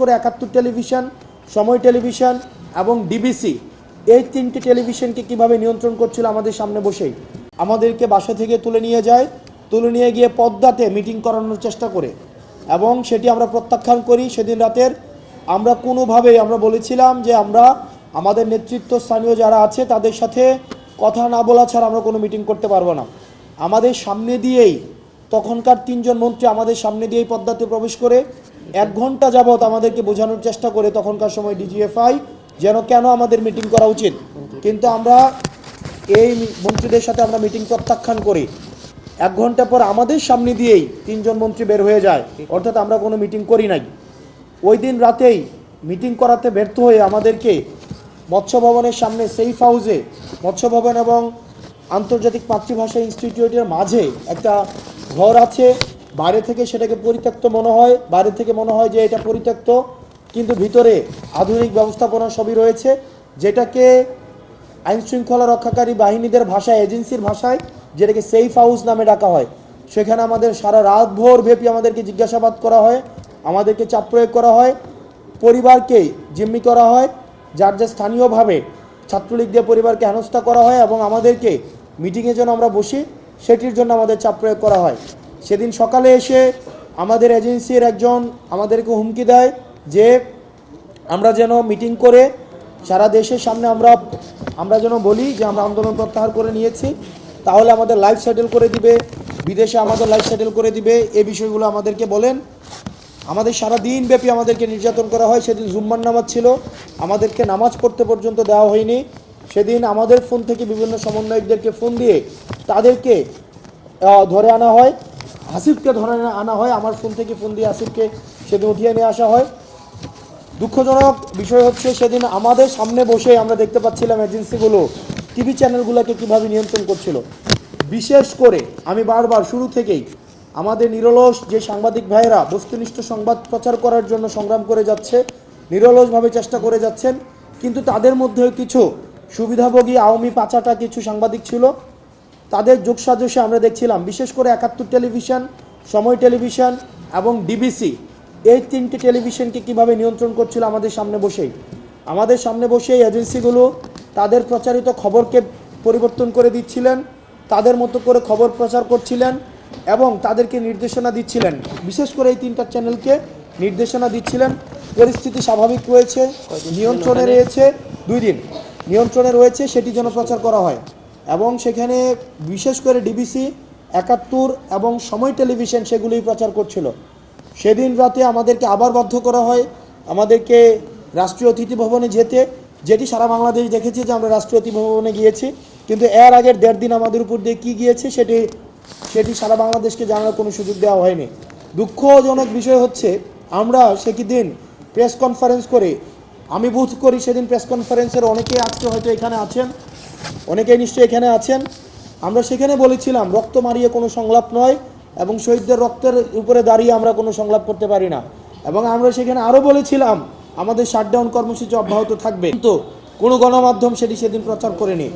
করে একাত্তর টেলিভিশন, সময় টেলিভিশন এবং ডিবিসি এই তিনটি টেলিভিশনকে কীভাবে নিয়ন্ত্রণ করছিল আমাদের সামনে বসেই? আমাদেরকে বাসা থেকে তুলে নিয়ে যায়, তুলে নিয়ে গিয়ে পদ্মাতে মিটিং করানোর চেষ্টা করে। এবং সেটি আমরা প্রত্যাখ্যান করি সেদিন রাতের। আমরা কোনোভাবেই, আমরা বলেছিলাম যে আমরা আমাদের নেতৃত্ব স্থানীয় যারা আছে তাদের সাথে কথা না বলা ছাড়া আমরা কোনো মিটিং করতে পারব না। আমাদের সামনে দিয়েই তখনকার তিনজন মন্ত্রী আমাদের সামনে দিয়েই পদ্মাতে প্রবেশ করে এক ঘণ্টা যাবৎ আমাদেরকে বোঝানোর চেষ্টা করে তখনকার সময় ডিজিএফআই যেন কেন আমাদের মিটিং করা উচিত। কিন্তু আমরা এই মন্ত্রীদের সাথে আমরা মিটিং প্রত্যাখ্যান করি। এক ঘণ্টা পর আমাদের সামনে দিয়েই তিনজন মন্ত্রী বের হয়ে যায়। অর্থাৎ আমরা কোনো মিটিং করি নাই। ওই দিন রাতেই মিটিং করাতে ব্যর্থ হয়ে আমাদেরকে মৎস্য ভবনের সামনে সেফ হাউসে মৎস্য ভবন এবং আন্তর্জাতিক মাতৃভাষা ইনস্টিটিউটের মাঝে একটা ঘর আছে, বাইরে থেকে সেটাকে পরিত্যক্ত মনে হয়, বাইরে থেকে মনে হয় যে এটা পরিত্যক্ত, কিন্তু ভিতরে আধুনিক ব্যবস্থাপনা সবই রয়েছে, যেটাকে আইন শৃঙ্খলা রক্ষাকারী বাহিনীদের ভাষায়, এজেন্সির ভাষায়, যেটাকে সেফ হাউস নামে ডাকা হয়। সেখানে আমাদের সারা রাত ভোর ব্যাপী আমাদেরকে জিজ্ঞাসাবাদ করা হয়, আমাদেরকে চাপ প্রয়োগ করা হয়, পরিবারকে জিম্মি করা হয়, যার যা স্থানীয়ভাবে ছাত্রলীগ দিয়ে পরিবারকে হেনস্থা করা হয় এবং আমাদেরকে মিটিংয়ে যেন আমরা বসি। সেটির জন্য আমাদের চাপ প্রয়োগ করা হয়। সেদিন সকালে এসে আমাদের এজেন্সির একজন আমাদেরকে হুমকি দেয় যে আমরা যেন মিটিং করে সারা দেশের সামনে আমরা আমরা যেন বলি যে আমরা আন্দোলন প্রত্যাহার করে নিয়েছি। তাহলে আমাদের লাইফ সেটেল করে দিবে, বিদেশে আমাদের লাইফ সেটেল করে দিবে, এ বিষয়গুলো আমাদেরকে বলেন। আমাদের সারা দিন ব্যাপী আমাদেরকে নির্যাতন করা হয়। সেদিন জুম্মার নামাজ ছিল। আমাদেরকে নামাজ পড়তে পর্যন্ত দেওয়া হয়নি। সেদিন আমাদের ফোন থেকে বিভিন্ন সমন্বয়কদেরকে ফোন দিয়ে তাদেরকে ধরে আনা হয়। হাসিফকে ধরে আনা হয়। আমার ফোন থেকে ফোন দিয়ে হাসিফকে সেদিন উঠিয়ে নিয়ে আসা হয়। দুঃখজনক বিষয় হচ্ছে সেদিন আমাদের সামনে বসে আমরা দেখতে পাচ্ছিলাম এজেন্সিগুলো, টিভি চ্যানেলগুলোকে কীভাবে নিয়ন্ত্রণ করছিল। বিশেষ করে আমি বারবার শুরু থেকেই আমাদের নিরলস যে সাংবাদিক ভাইয়েরা বস্তুনিষ্ঠ সংবাদ প্রচার করার জন্য সংগ্রাম করে যাচ্ছে, নিরলসভাবে চেষ্টা করে যাচ্ছেন, কিন্তু তাদের মধ্যেও কিছু সুবিধাভোগী আওয়ামী পাচাটা কিছু সাংবাদিক ছিল। তাদের যোগসাজসে আমরা দেখছিলাম, বিশেষ করে একাত্তর টেলিভিশন, সময় টেলিভিশন এবং ডিবিসি। এই তিনটি টেলিভিশনকে কীভাবে নিয়ন্ত্রণ করছিল আমাদের সামনে বসেই? আমাদের সামনে বসেই এজেন্সিগুলো তাদের প্রচারিত খবরকে পরিবর্তন করে দিচ্ছিলেন, তাদের মতো করে খবর প্রচার করছিলেন এবং তাদেরকে নির্দেশনা দিচ্ছিলেন। বিশেষ করে এই তিনটা চ্যানেলকে নির্দেশনা দিচ্ছিলেন। পরিস্থিতি স্বাভাবিক রয়েছে, নিয়ন্ত্রণে রয়েছে। দুই দিন। নিয়ন্ত্রণে রয়েছে, সেটি যেন প্রচার করা হয়। এবং সেখানে বিশেষ করে ডিবিসি, একাত্তর এবং সময় টেলিভিশন সেগুলোই প্রচার করছিল। সেদিন রাতে আমাদেরকে আবার বাধ্য করা হয়, আমাদেরকে রাষ্ট্রীয় অতিথি ভবনে যেতে। যেটি সারা বাংলাদেশ দেখেছে যে আমরা রাষ্ট্রীয় অতিথি ভবনে গিয়েছি। কিন্তু এর আগের দেড় দিন আমাদের উপর দিয়ে কী গিয়েছে, সেটি সেটি সারা বাংলাদেশকে জানার কোনো সুযোগ দেওয়া হয়নি। দুঃখজনক বিষয় হচ্ছে, আমরা সেকি দিন প্রেস কনফারেন্স করে আমি বুধ করি সেদিন প্রেস কনফারেন্সের, অনেকেই আজকে হয়তো এখানে আছেন, অনেকেই নিশ্চয়ই এখানে আছেন। আমরা সেখানে বলেছিলাম, রক্ত মারিয়ে কোনো সংলাপ নয় এবং শহীদদের রক্তের উপরে দাঁড়িয়ে আমরা কোনো সংলাপ করতে পারি না। এবং আমরা সেখানে আরও বলেছিলাম, আমাদের শাটডাউন কর্মসূচি অব্যাহত থাকবে। কিন্তু কোনো গণমাধ্যম সেটি সেদিন প্রচার করেনি।